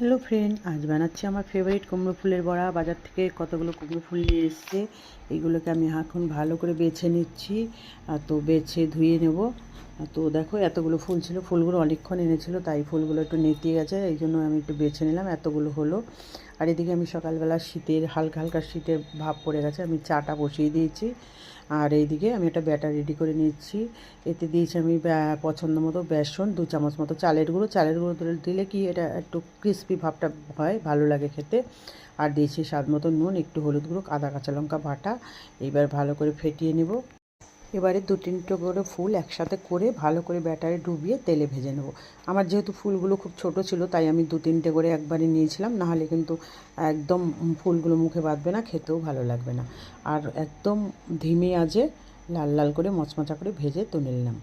Hello friend আজ বানাচ্ছি আমার ফেভারিট কুমড়ো ফুলের বড়া। বাজার থেকে কতগুলো কুমড়ো ফুল নিয়ে এসছে এইগুলোকে আমি এখন ভালো করে বেছে নিচ্ছি আর তো বেছে ধুয়ে নেব। তো দেখো এতগুলো ফুল ছিল, ফুলগুলো অনেকক্ষণ এনেছিল, তাই ফুলগুলো একটু নেতিয়ে গেছে, এই জন্য আমি একটু বেছে নিলাম, এতগুলো হলো। আর এদিকে আমি সকালবেলা শীতের, হালকা হালকা শীতের ভাব পড়ে গেছে, আমি চাটা বসিয়ে দিয়েছি। আর এইদিকে আমি একটা ব্যাটার রেডি করে নিচ্ছি। এতে দিয়েছি আমি পছন্দ মতো বেসন, দু চামচ মতো চালের গুঁড়ো। চালের গুঁড়ো দিলে- কি এটা একটু ক্রিস্পি ভাবটা হয়, ভালো লাগে খেতে। আর দিয়েছি স্বাদ মতো নুন, একটু হলুদ গুঁড়ো, আদা কাঁচা লঙ্কা বাটা। এইবার ভালো করে ফেটিয়ে নেব। এবারে দু তিনটে করে ফুল একসাথে করে ভালো করে ব্যাটারে ডুবিয়ে তেলে ভেজে নেব। আমার যেহেতু ফুলগুলো খুব ছোট ছিল, তাই আমি দু তিনটে করে একবারে নিয়েছিলাম, নাহলে কিন্তু একদম ফুলগুলো মুখে বাঁধবে না, খেতেও ভালো লাগবে না। আর একদম ধিমে আজে লাল লাল করে মচমচা করে ভেজে তুলে নিলাম।